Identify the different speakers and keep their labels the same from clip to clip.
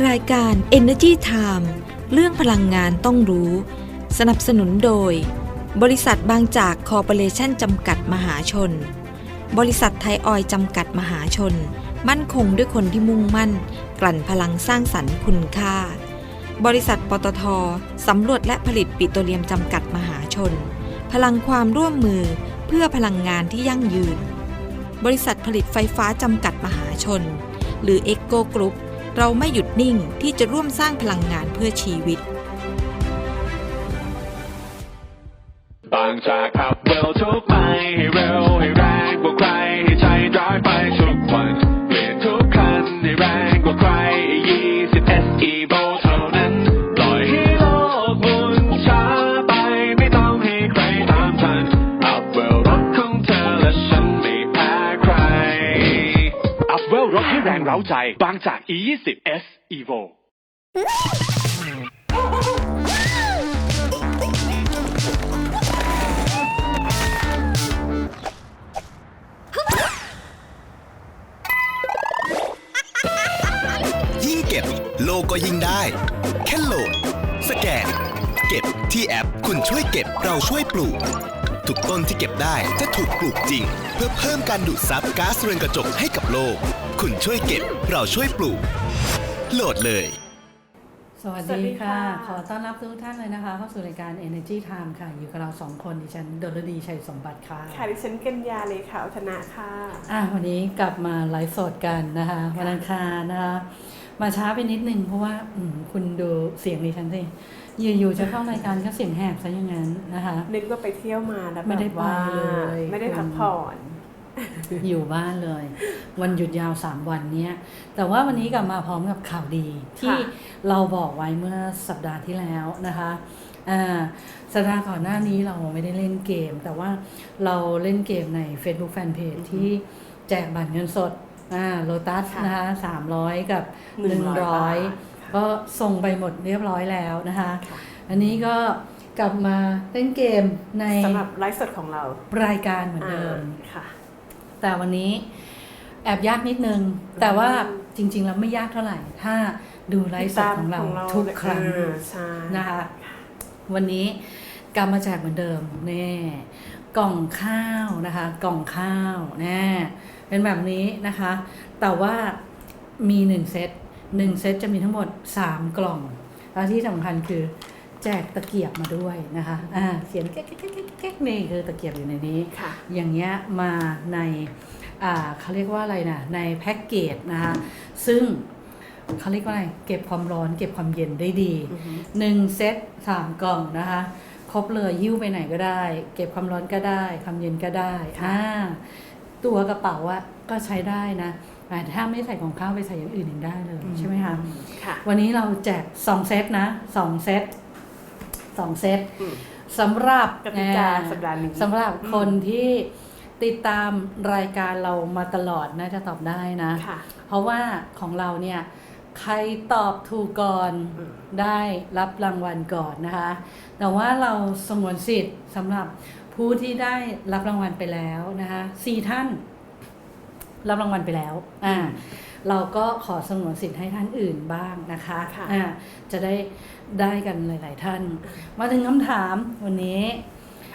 Speaker 1: รายการ Energy Time เรื่องพลังงานต้องรู้ สนับสนุนโดย บริษัทบางจากคอร์ปอเรชั่นจำกัดมหาชน บริษัทไทยออยจำกัดมหาชน มั่นคงด้วยคนที่มุ่งมั่น กลั่นพลังสร้างสรรค์คุณค่า บริษัทปตทสำรวจและผลิตปิโตรเลียมจำกัดมหาชน พลังความร่วมมือเพื่อพลังงานที่ยั่งยืน บริษัทผลิตไฟฟ้าจำกัดมหาชน หรือ e c o Group เราไม่หยุดนิ่งที่จะร่วมสร้างพลังงานเพื่อชีวิต
Speaker 2: บางจากขับเร็วทุกไปให้เร็ว เร้าใจ บางจาก E20 S Evo
Speaker 3: ยิ่งเก็บโลก็ยิ่งได้ แค่โหลด สแกน เก็บที่แอป คุณช่วยเก็บเราช่วยปลูก ทุกต้นที่เก็บได้จะถูกปลูกจริง เพื่อเพิ่มการดูดซับก๊าซเรือนกระจกให้กับโลก คุณช่วยเก็บ เราช่วยปลูก โหลดเลย
Speaker 4: สวัส
Speaker 5: สวัสดี
Speaker 4: ดีค่ะ
Speaker 5: ค่ะ
Speaker 4: ขอต้อนรับทุกท่านเลยนะคะ เข้าสู่รายการ Energy Time ค่ะ อยู่กับเราสองคนดิฉันดลดีชัยสมบัติค่ะ
Speaker 5: ค่ะดิฉันกัญญาเลยค่ะวัฒนะค่ะ
Speaker 4: อะ วันนี้กลับมาไลฟ์สดกันนะคะ วันอังคารนะคะ มาช้าไปนิดนึงเพราะว่าอืมคุณดูเสียงดิฉันสิอยู่ๆจะเข้ารายการก็เสียงแหบซะอย่างนั้นนะคะ
Speaker 5: นึกว่าไปเที่ยวมาแล้ว
Speaker 4: ไม่ได้
Speaker 5: แบบว่า
Speaker 4: ไปเลย
Speaker 5: ไม่ได้พักผ่อน
Speaker 4: อยู่บ้านเลย วันหยุดยาว3วันเนี้ย แต่ว่าวันนี้กลับมาพร้อมกับข่าวดี ที่เราบอกไว้เมื่อสัปดาห์ที่แล้วนะคะอ่าสัปดาห์ก่อนหน้านี้เราไม่ได้เล่นเกม แต่ว่าเราเล่นเกมใน Facebook Fanpage ที่แจกบัตรเงินสด อ่าโลตัส
Speaker 5: ค่ะ
Speaker 4: นะคะ300กับ
Speaker 5: 100
Speaker 4: 100ก็ส่งไปหมดเรียบร้อยแล้วนะคะ
Speaker 5: ค่ะ
Speaker 4: อันนี้ก็กลับมาเล่นเกมใน
Speaker 5: สำหรับไลฟ์สดของเรา
Speaker 4: รายการเหมือนเดิม
Speaker 5: อ่าค่ะ
Speaker 4: แต่วันนี้แอบยากนิดนึง แต่ว่าจริง ๆ แล้วไม่ยากเท่าไหร่ ถ้าดูไลฟ์สดของเราทุกครั้ง
Speaker 5: เออใช่
Speaker 4: นะคะ วันนี้กลับมาแจกเหมือนเดิมแน่ กล่องข้าวนะคะ กล่องข้าวน่เป็นแบบนี้นะคะ แต่ว่ามีหนึ่งเซตหนึ่งเซตจะมีทั้งหมด3กล่อง แล้วที่สำคัญคือแจกตะเกียบมาด้วยนะคะ อ่าเขียนแก๊กแก๊กแก๊กแก๊กนี่คือตะเกียบอยู่ในนี้ อย่างเงี้ยมาใน อ่าเขาเรียกว่าอะไรนะ ในแพ็กเกจนะคะ ซึ่งเขาเรียกว่าอะไร เก็บความร้อน เก็บความเย็นได้ดีหนึ่งเซตสามกล่องนะคะ ครบเลยหิ้วไปไหนก็ได้ เก็บความร้อนก็ได้ความเย็นก็ได้อ่าตัวกระเป๋าอะก็ใช้ได้นะอ่าถ้าไม่ใส่ของข้าวไปใส่อย่างอื่นยังได้เลยใช่ไหมคะ
Speaker 5: ค่ะ
Speaker 4: วันนี้เราแจกสองเซตนะสองเซตสองเซต
Speaker 5: อืม
Speaker 4: สำหรับ
Speaker 5: กติกา
Speaker 4: อ่
Speaker 5: สัปดาห์นี้
Speaker 4: สำหรับคนที่ติดตามรายการเรามาตลอดน่าจะตอบได้นะ
Speaker 5: ค่ะ
Speaker 4: เพราะว่าของเราเนี่ย ใครตอบถูกก่อน
Speaker 5: อืม
Speaker 4: ได้รับรางวัลก่อนนะคะ แต่ว่าเราสงวนสิทธิ์สำหรับผู้ที่ได้รับรางวัลไปแล้วนะคะสี่ท่าน รับรางวัลไปแล้วอ่าเราก็ขอสงวนสิทธิ์ให้ท่านอื่นบ้างนะคะ
Speaker 5: ค่ะ
Speaker 4: อ่าจะได้ได้กันหลาย ๆ ท่าน มาถึงคำถามวันนี้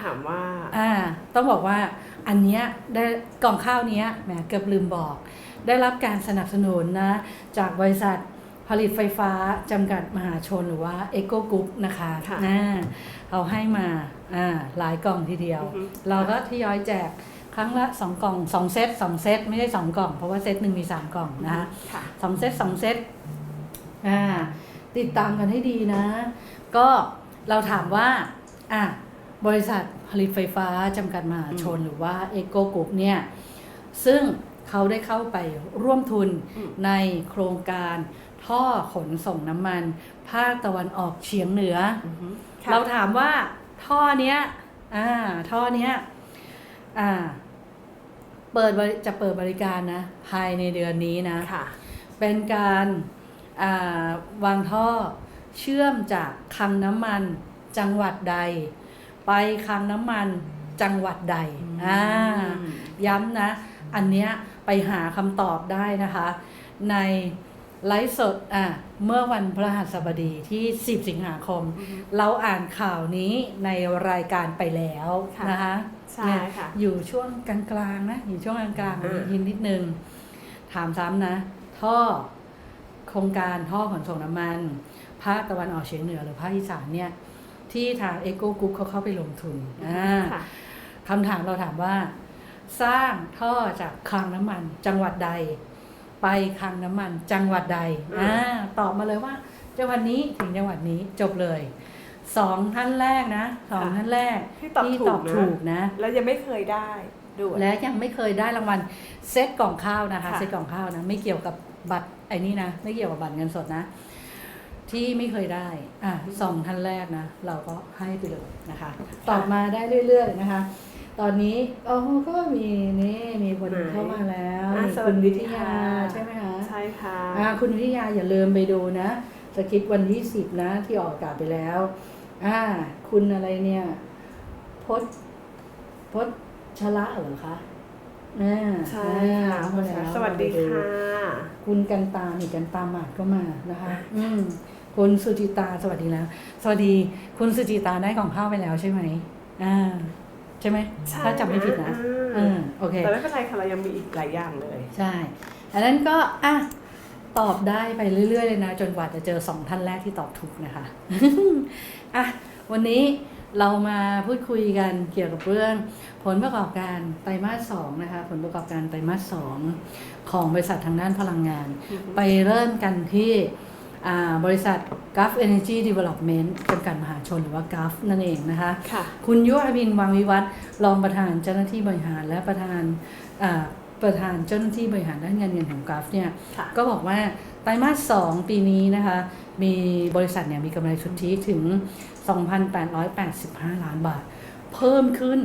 Speaker 5: ถามว่า
Speaker 4: อ่าต้องบอกว่าอันเนี้ยได้กล่องข้าวเนี้ยแหมเกือบลืมบอก ได้รับการสนับสนุนนะจากบริษัทผลิตไฟฟ้าจำกัดมหาชนหรือว่า e c o Group นะคะ
Speaker 5: ค่ะ
Speaker 4: อ่าเขาให้มาอ่าหลายกล่องทีเดียว
Speaker 5: อือฮึ
Speaker 4: เราก็ทยอยแจกครั้งละสองกล่องสองเซตสองเซตไม่ใช่สองกล่อง เพราะว่าเซตหนึ่งมีสามกล่องนะคะ
Speaker 5: ค่ะ
Speaker 4: สองเซตสองเซตอ่าติดตามกันให้ดีนะ ก็เราถามว่าอะบริษัทผลิตไฟฟ้าจำกัดมหาชนหรือว่าเอโกก r ุ p เนี่ยซึ่ง เขาได้เข้าไปร่วมทุน
Speaker 5: อืม
Speaker 4: ในโครงการ ท่อขนส่งน้ำมัน ภาคตะวันออกเฉียงเหนืออ
Speaker 5: ค่ะ
Speaker 4: เราถามว่าท่อเนี้ยอ่าท่อเนี้ยอ่าเปิดบริจะเปิดบริการนะ ภายในเดือนนี้นะ
Speaker 5: ค่ะ
Speaker 4: เป็นการอ่าวางท่อเชื่อมจากคลังน้ำมันจังหวัดใด ไปคลังน้ำมันจังหวัดใด อ่า ย้ำนะ อันเนี้ยไปหาคำตอบได้นะคะ ในไลฟ์สดอะเมื่อวันพฤหัสบดีที่ 10 สิงหาคม เราอ่านข่าวนี้ในรายการไปแล้ว
Speaker 5: ค่ะ
Speaker 4: นะคะ
Speaker 5: ใช่
Speaker 4: เนี่ย
Speaker 5: ค่ะ
Speaker 4: อยู่ช่วงกลางๆนะ อยู่ช่วงกลาง
Speaker 5: อ่า
Speaker 4: ๆยินนิดนึง ถามซ้ำนะ ท่อโครงการท่อขนส่งน้ำมัน ภาคตะวันออกเฉียงเหนือหรือภาคอีสานเนี่ย ที่ทางเอโกกรุ๊ปเขาเข้าไปลงทุนอ่า
Speaker 5: ค่ะ
Speaker 4: คำถามเราถามว่า สร้างท่อจากคลังน้ำมัน จังหวัดใด ไปคลังน้ำมันจังหวัดใด
Speaker 5: อืม
Speaker 4: อ่าตอบมาเลยว่า จังหวัดนี้ถึงจังหวัดนี้จบเลยสองท่านแรกนะสองท่านแรก
Speaker 5: ที่ตอบถู
Speaker 4: ตอกบ
Speaker 5: นะ
Speaker 4: ถูกนะ
Speaker 5: แล้วยังไม่เคยได้ด้วย
Speaker 4: และยังไม่เคยได้รางวัลเซตกล่องข้าวนะคะ
Speaker 5: ค่ะ
Speaker 4: เซตกล่องข้าวนะ ไม่เกี่ยวกับบัตรไอ้นี่นะ ไม่เกี่ยวกับบัตรเงินสดนะ ที่ไม่เคยได้ อะสองท่านแรกนะ เราก็ให้ไปเลยนะคะ ตอบมาได้เรื่อย ๆ นะคะ ตอนนี้โอ้ก็มีนี่มีคนเข้ามาแล้ว
Speaker 5: อะ
Speaker 4: นี่
Speaker 5: สวั
Speaker 4: คุ
Speaker 5: ส
Speaker 4: ณ
Speaker 5: ดี
Speaker 4: วิทยา
Speaker 5: ค่ะ
Speaker 4: ใช่ไหมคะ
Speaker 5: ใช่ค่ะ
Speaker 4: อ่าคุณวิทยาอย่าลืมไปดูนะสคริปต์วันที่สิบนะที่ออกอากาศไปแล้วอ่าคุณอะไรเนี่ยพจพจชละเหรอคะอ่า
Speaker 5: ใช่ค่ะ
Speaker 4: อ่าเข้ามาแล้ว
Speaker 5: สวัสดี
Speaker 4: ไป
Speaker 5: ค่ะ
Speaker 4: คุณกันตานี่กันตาหมาดก็มานะคะ อืมคุณสุจิตาสวัสดีแล้ว สวัสดี คุณสุจิตาได้กล่องข้าวไปแล้วใช่ไหมอ่า ใช่ไหม
Speaker 5: ใช่
Speaker 4: ถ้าจำไม่ผิดนะ
Speaker 5: อ่า
Speaker 4: อืมโอเค
Speaker 5: แต่ไม่เป็นไรค่ะเรายังมีอีกหลายอย่างเลย
Speaker 4: ใช่อันนั้นก็อะตอบได้ไปเรื่อยๆเลยนะ จนกว่าจะเจอสองท่านแรกที่ตอบถูกนะคะอะวันนี้เรามาพูดคุยกันเกี่ยวกับเรื่อง ผลประกอบการไตรมาสสองนะคะ ผลประกอบการไตรมาสสองของบริษัททางด้านพลังงาน ไปเริ่มกันที่อ่า บริษัท Gulf Energy Development จำกัดมหาชนหรือว่า Gulf นั่นเองนะคะ
Speaker 5: ค่ะ
Speaker 4: คุณยุอภินทร์วังวิวัฒน์รองประธานเจ้าหน้าที่บริหารและประธานอ่าประธานเจ้าหน้าที่บริหารด้านการเงินของกราฟเนี่ย
Speaker 5: ค่ะ
Speaker 4: ก็บอกว่าไตรมาสสองปีนี้นะคะมีบริษัทเนี่ยมีกำไรสุทธิถึง 2,885 ล้านบาท เพิ่มขึ้น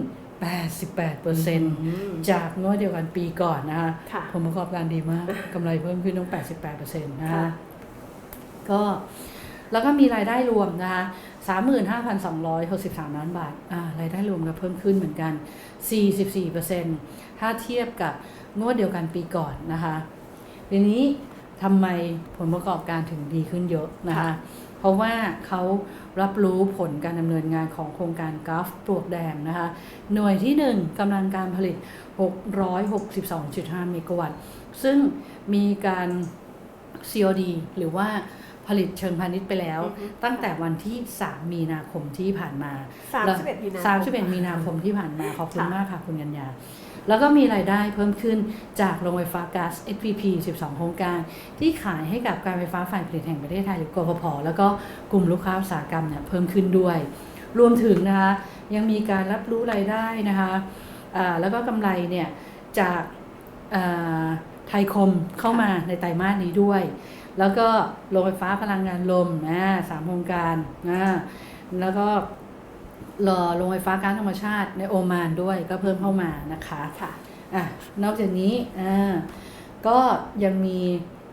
Speaker 4: 88%จากงวดเดียวกันปีก่อนนะคะ
Speaker 5: ค่ะ
Speaker 4: ผลประกอบการดีมากกำไรเพิ่มขึ้นต้อง88%นะคะ
Speaker 5: ค่ะ ก็
Speaker 4: แล้วก็มีรายได้รวมนะคะ35,263 ล้านบาทอ่ารายได้รวมก็เพิ่มขึ้นเหมือนกัน 44%ถ้าเทียบกับงวดเดียวกันปีก่อนนะคะ ทีนี้ทำไมผลประกอบการถึงดีขึ้นเยอะนะคะ เพราะว่าเขารับรู้ผลการดำเนินงานของโครงการกราฟปลวกแดงนะคะ หน่วยที่ 1กำลังการผลิต 662.5 เมกะวัตต์ ซึ่งมีการ COD หรือว่า ผลิตเชิงพาณิชย์ไปแล้ว
Speaker 5: อือฮึ
Speaker 4: ตั้งแต่วันที่ 3 มีนาคมที่ผ่านมา
Speaker 5: สามสิบเอ็ดมีนาคม
Speaker 4: สามสิบเอ็ดมีนาคมที่ผ่านมาขอบคุณ
Speaker 5: ค่ะ
Speaker 4: มากค่ะคุณกัญญาแล้วก็มีรายได้เพิ่มขึ้นจากโรงไฟฟ้าก๊าซ SPP 12 โครงการ ที่ขายให้กับการไฟฟ้าฝ่ายผลิตแห่งประเทศไทยหรือกฟผแล้วก็กลุ่มลูกค้าอุตสาหกรรมเนี่ยเพิ่มขึ้นด้วย รวมถึงนะคะยังมีการรับรู้รายได้นะคะอ่าแล้วก็กำไรเนี่ยจากอ่าไทยคมเข้ามาในไตรมาสนี้ด้วย แล้วก็โรงไฟฟ้าพลังงานลมอ่าสามโครงการอ่าแล้วก็รอโรงไฟฟ้าก๊าซธรรมชาติในโอมานด้วยก็เพิ่มเข้ามานะคะ
Speaker 5: ค่ะ
Speaker 4: อะนอกจากนี้อ่าก็ยังมี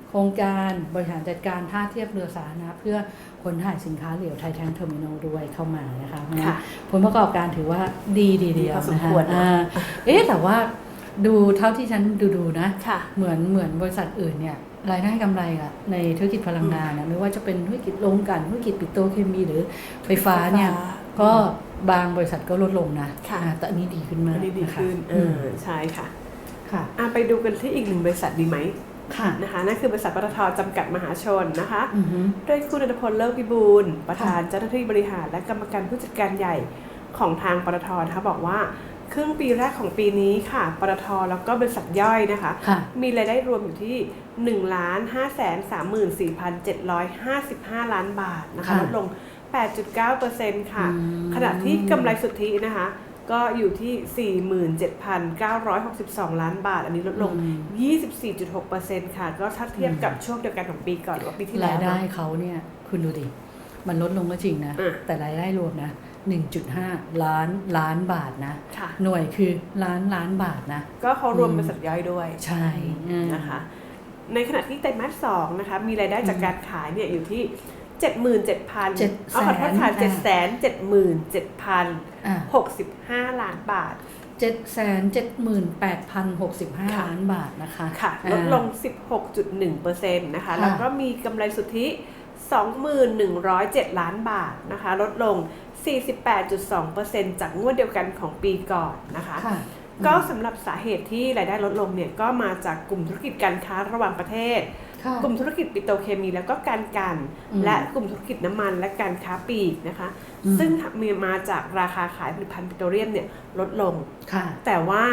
Speaker 4: โครงการบริหารจัดการท่าเทียบเรือสาธารณะเพื่อขนถ่ายสินค้าเหลวไทยแทงเทอร์มินอลด้วยเข้ามานะคะเพราะฉะนั้น
Speaker 5: ค่ะ
Speaker 4: ผลประกอบการถือว่าดีดีเดียว
Speaker 5: พอสม
Speaker 4: นะคะ
Speaker 5: ควรนะ
Speaker 4: อ่าเอ๊ะแต่ว่าดูเท่าที่ฉันดูดูๆนะ
Speaker 5: ค่ะ
Speaker 4: เหมือนเหมือนบริษัทอื่นเนี่ย รายได้กำไรอะในธุรกิจพลังงานนะไม่ว่าจะเป็นธุรกิจโรงกลั่นธุรกิจปิโตรเคมีหรือไฟฟ้าเนี่ย
Speaker 5: ไฟฟ้า
Speaker 4: ก็บางบริษัทก็ลดลงนะ
Speaker 5: ค่ะ
Speaker 4: อ่าแต่อันนี้ดีขึ้นมาก
Speaker 5: อันนี้ดีะ
Speaker 4: คะ
Speaker 5: ขึ้นเอ
Speaker 4: อืม
Speaker 5: อใช่ค่ะ
Speaker 4: ค่ะ
Speaker 5: อะไปดูกันที่อีกหนึ่งบริษัทดีไหม
Speaker 4: ค่ะ
Speaker 5: นะคะนั่นคือบริษัทปตทจำกัดมหาชนนะคะ
Speaker 4: อือฮึ
Speaker 5: โดยคุณอนุพลเลิกพิบูลประธานเจ้าหน้าที่บริหารและกรรมการผู้จัดการใหญ่ของทางปตทนะคะบอกว่า ครึ่งปีแรกของปีนี้ค่ะ ปตทแล้วก็บริษัทย่อยนะคะ
Speaker 4: ค่ะ
Speaker 5: มีรายได้รวมอยู่ที่ 1 5 3 4 7 5 5 ล้านบาทนะคะ
Speaker 4: ค่ะ
Speaker 5: ลดลง 8.9%ค่ะ
Speaker 4: อืม
Speaker 5: ขณะที่กำไรสุทธินะคะก็อยู่ที่ 47,962 ล้านบาท อันนี้ลดลง 24.6%ค่ะ ก็ถ้าเทียบกับช่วงเดียวกันของปีก่อนหรือว่าปีที่แล้
Speaker 4: รา
Speaker 5: วย
Speaker 4: ได้
Speaker 5: เนอะ
Speaker 4: เขาเนี่ย คุณดูดิ มันลดลงก็จริงนะ
Speaker 5: อะ
Speaker 4: แต่รายได้รวมนะ 1.5 ล้านล้านบาทนะ
Speaker 5: ค่ะ
Speaker 4: หน่วยคือล้านล้านบาทนะ
Speaker 5: ก็เขารวมบริษัทย่อยด้วย
Speaker 4: ใช่อืม
Speaker 5: นะคะ ในขณะที่ไตรมาสสองนะคะ มีรายได้จากการขายเนี่ยอยู่ที่77,000
Speaker 4: เจ็ด
Speaker 5: เอาขอโทษค่ะ
Speaker 4: แสน
Speaker 5: 777,000
Speaker 4: อะ
Speaker 5: 65ล้านบาท
Speaker 4: 778,065ล้านบาทนะคะ
Speaker 5: ค่ะ ลดลง16.1%นะคะ แล้วก็มีกำไรสุทธิ2107ล้านบาทนะคะ ลดลง 48.2%จากงวดเดียวกันของปีก่อนนะคะ
Speaker 4: ค่ะ
Speaker 5: ก็สำหรับสาเหตุที่รายได้ลดลงเนี่ยก็มาจากกลุ่มธุรกิจการค้าระหว่างประเทศ
Speaker 4: ค่ะ
Speaker 5: กลุ่มธุรกิจปิโตรเคมี แล้วก็การกัน
Speaker 4: อืม
Speaker 5: และกลุ่มธุรกิจน้ำมันและการค้าปลีกนะคะ
Speaker 4: อืม
Speaker 5: ซึ่งมีมาจากราคาขายผลิตภัณฑ์ปิโตรเลียมเนี่ยลดลง
Speaker 4: ค่ะ
Speaker 5: แต่ว่า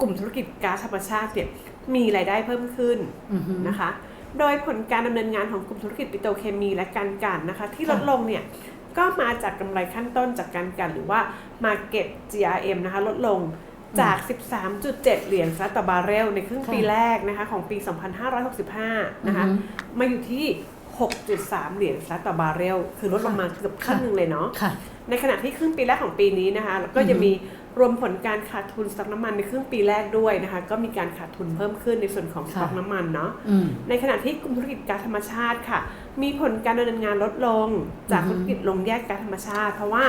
Speaker 5: กลุ่มธุรกิจก๊าซธรรมชาติเนี่ยมีรายได้เพิ่มขึ้น
Speaker 4: อือฮึ
Speaker 5: นะคะ โดยผลการดำเนินงานของกลุ่มธุรกิจปิโตรเคมี และการกันนะคะ ที่ลด
Speaker 4: ค่ะ
Speaker 5: ลงเนี่ย ก็มาจากกำไรขั้นต้นจากการกันหรือว่า Market GRM นะคะลดลงจาก 13.7 เหรียญต่อบาร์เรลในครึ่งปีแรกนะคะของปี 2565 นะคะ
Speaker 4: อือฮึ
Speaker 5: มาอยู่ที่ 6.3 เหรียญต่อบาร์เรลคือลดลงมาเกือบครึ่งหนึงเลยเนาะ
Speaker 4: ค่ะ
Speaker 5: ในขณะที่ครึ่งปีแรกของปีนี้นะคะแล้วก็จะมีรวมผลการขาดทุนสต็อกน้ำมันในครึ่งปีแรกด้วยนะคะ ก็มีการขาดทุนเพิ่มขึ้นในส่วนของสต็อก
Speaker 4: ค่ะ
Speaker 5: น้ำมันเนาะ
Speaker 4: อืม
Speaker 5: ในขณะที่กลุ่มธุรกิจก๊าซธรรมชาติค่ะ มีผลการดำเนินงานลดลงจากธุรกิจลงแยกการธรรมชาติ เพราะว่า